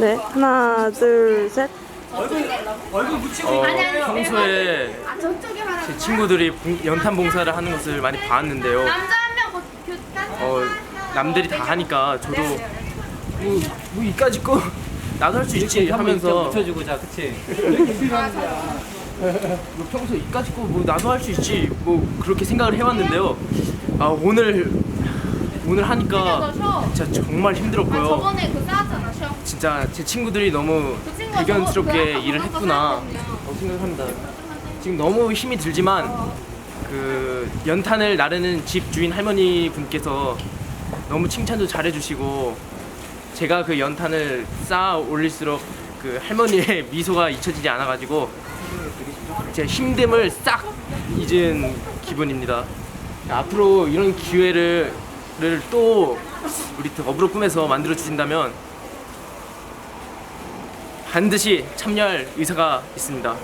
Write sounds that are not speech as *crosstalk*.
네, 하나, 둘, 셋. 어, 평소에 아제 친구들이 봉- 연탄 봉사를 하는 것을 많이 봤는데요. 남자 한명 어, 남들이 다 하니까 저도 뭐, 뭐 이까짓 거 *laughs* 나도 할 수 있지 하면서 붙여주고 자 그치 뭐 평소 이까짓 거 뭐 나도 할 수 있지 뭐 그렇게 생각을 해왔는데요. 아 오늘 오늘 하니까 진짜 정말 아 힘들었고요. 저번에 그 싸웠잖아 시험 진짜 제 친구들이 너무 그 친구가 대견스럽게 저거 일을 했구나. 라고 생각합니다. 지금 너무 힘이 들지만 그 연탄을 나르는 집 주인 할머니 분께서 너무 칭찬도 잘해주시고 제가 그 연탄을 쌓아 올릴수록 그 할머니의 *laughs* 미소가 잊혀지지 않아가지고 제 힘듦을 싹 잊은 기분입니다. 앞으로 이런 기회를 를 또 우리 더불어 꿈에서 만들어 주신다면 반드시 참여할 의사가 있습니다.